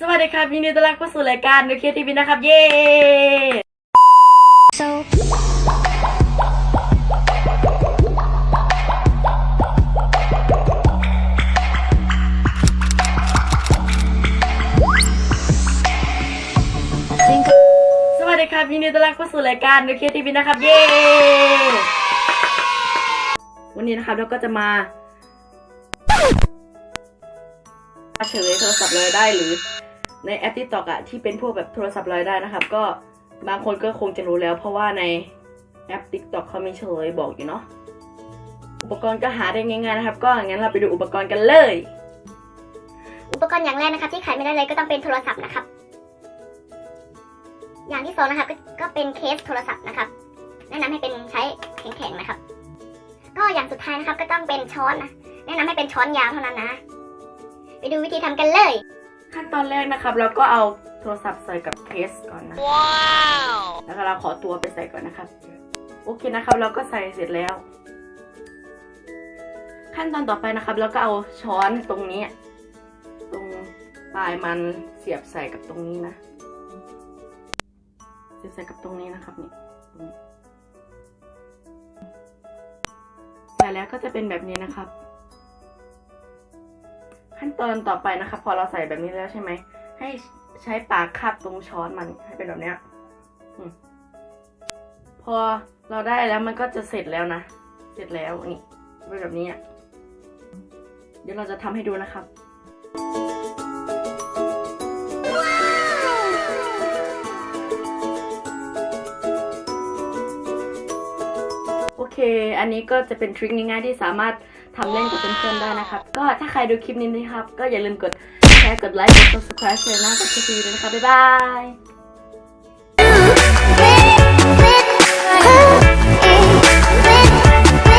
สวัสดีครับยินดีต้อนรับเข้าสู่รายการดูเคทีวีนะครับ เย้ So สวัสดีครับยินดีต้อนรับเข้าสู่รายการดูเคทีวีนะครับ เย้ วันนี้นะครับเราก็จะมาเฉลยโทรศัพท์รายได้หรือ ในแอป t ิ k ตอกอะที่เป็นพวกแบบโทรศัพท์รายได้นะครับ ก็บางคนก็คงจะรู้แล้ว เพราะว่าในแอป t ิ k ตอกเขามีเฉลยบอกอยู่เนาะอุปกรณ์ก็หาได้ง่ายๆนะครับ ก็งั้นเราไปดูอุปกรณ์กันเลย อุปกรณ์อย่างแรกนะครับที่ขายไม่ได้เลยก็ต้องเป็นโทรศัพท์นะครับ อย่างที่สองนะครับก็ก็เป็นเคสโทรศัพท์นะครับแนะนำให้เป็นใช้แข็งๆนะครับ ก็อย่างสุดท้ายนะครับก็ต้องเป็นช้อนนะแนะนำให้เป็นช้อนยาวเท่านั้นนะ ไปดูวิธีทำกันเลย ขั้นตอนแรกนะครับเราก็เอาโทรศัพท์ใส่กับเคสก่อนนะแล้วก็เราขอตัวไปใส่ก่อนนะครับโอเคนะครับเราก็ใส่เสร็จแล้ว ขั้นตอนต่อไปนะครับเราก็เอาช้อนตรงนี้ ตรงปลายมันเสียบใส่กับตรงนี้นะ เสียบใส่กับตรงนี้นะครับนี่ตรงนี้ใส่แล้วก็จะเป็นแบบนี้นะครับ ขั้นตอนต่อไปนะคะ พอเราใส่แบบนี้แล้วใช่ไหม ให้ใช้ปากคาบตรงช้อนมันให้เป็นแบบเนี้ยพอเราได้แล้วมันก็จะเสร็จแล้วนะ เสร็จแล้วนี่เป็นแบบนี้เดี๋ยวเราจะทำให้ดูนะครับ เค อันนี้ก็จะเป็นทริคง่ายๆที่สามารถทำเล่นกับเพื่อนๆได้นะครับ ก็ถ้าใครดูคลิปนี้นะครับ ก็อย่าลืมกดแชร์ กดไลค์ กด subscribe เลยนะกับคลิปนี้นะครับ บ๊ายบาย